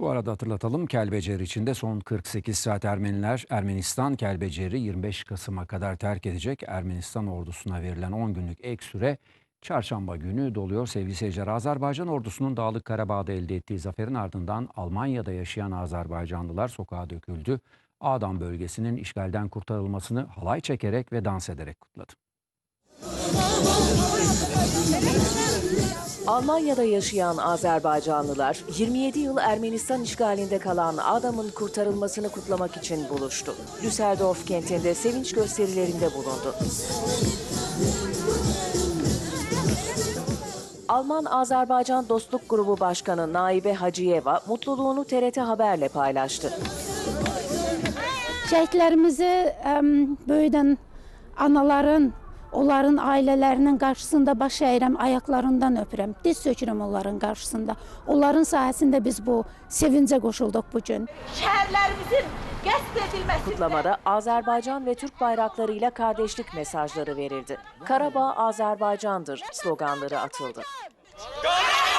Bu arada hatırlatalım Kelbecer içinde son 48 saat Ermeniler Ermenistan Kelbecer'i 25 Kasım'a kadar terk edecek. Ermenistan ordusuna verilen 10 günlük ek süre çarşamba günü doluyor. Sevgili seyirciler Azerbaycan ordusunun Dağlık Karabağ'da elde ettiği zaferin ardından Almanya'da yaşayan Azerbaycanlılar sokağa döküldü. Ağdam bölgesinin işgalden kurtarılmasını halay çekerek ve dans ederek kutladı. Almanya'da yaşayan Azerbaycanlılar 27 yıl Ermenistan işgalinde kalan adamın kurtarılmasını kutlamak için buluştu. Düsseldorf kentinde sevinç gösterilerinde bulundu. Alman-Azerbaycan Dostluk Grubu Başkanı Naibe Hacıyeva mutluluğunu TRT Haber'le paylaştı. Şəhidlərimizi əm, böyüdən anaların, onların ailələrinin qarşısında baş əyirəm, ayaqlarından öpürəm, diz sökürəm onların qarşısında. Onların sayəsində biz bu sevincə qoşulduq bu gün. edilmesi Kutlamada Azerbaycan ve Türk bayraklarıyla kardeşlik mesajları verildi. Karabağ Azerbaycan'dır sloganları atıldı. Karabağ